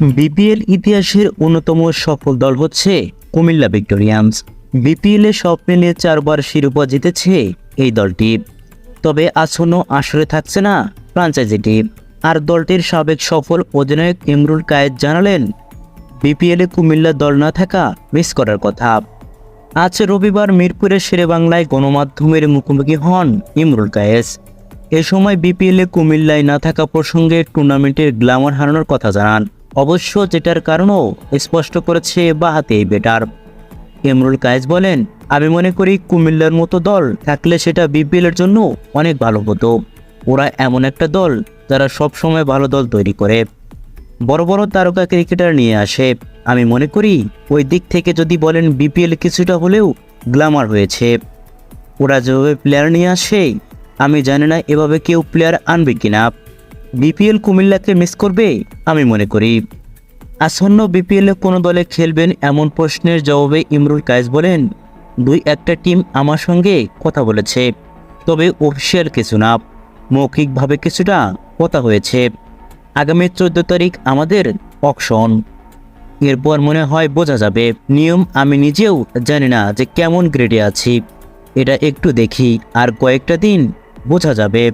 BPL ইতিহাসের অন্যতম সফল দল হচ্ছে কুমিল্লা ভিক্টোরিয়ান্স। বিপিএলে সব মিলিয়ে চারবার শিরোপা জিতেছে এই দলটি। তবে আসন্ন আসরে থাকছে না ফ্রাঞ্চাইজিটি। আর দলটির সাবেক সফল অধিনায়ক ইমরুল কায়েদ জানালেন, বিপিএলে কুমিল্লা দল না থাকা মিস করার কথা। আজ রবিবার মিরপুরের শেরেবাংলায় গণমাধ্যমের মুখোমুখি হন ইমরুল কায়েস। এ সময় বিপিএলে কুমিল্লায় না থাকা প্রসঙ্গে টুর্নামেন্টের গ্ল্যামার হারানোর কথা জানান। অবশ্য যেটার কারণও স্পষ্ট করেছে বাহাতে বেটার। ইমরুল কায়েস বলেন, আমি মনে করি কুমিল্লার মতো দল থাকলে সেটা বিপিএলের জন্য অনেক ভালো হতো। ওরা এমন একটা দল যারা সব সময় ভালো দল তৈরি করে। বড় বড় তারকা ক্রিকেটার নিয়ে আসে। আমি মনে করি ওই দিক থেকে যদি বলেন বিপিএল কিছুটা হলেও গ্ল্যামার হয়েছে। ওরা যেভাবে প্লেয়ার নিয়ে আসে, আমি জানি না এভাবে কেউ প্লেয়ার আনবে কিনা। বিপিএল কুমিল্লাকে মিস করবে? আমি মনে করি। আসন্ন বিপিএলে কোনো দলে খেলবেন এমন প্রশ্নের জবাবে ইমরুল কায়েস বলেন, দুই একটা টিম আমার সঙ্গে কথা বলেছে, তবে অফিসিয়াল কিছু না, মৌখিকভাবে কিছুটা কথা হয়েছে। আগামী চোদ্দ তারিখ আমাদের অকশন এরপর মনে হয় বোঝা যাবে। নিয়ম আমি নিজেও জানি না যে কেমন গ্রেডে আছি। এটা একটু দেখি, আর কয়েকটা দিন বোঝা যাবে।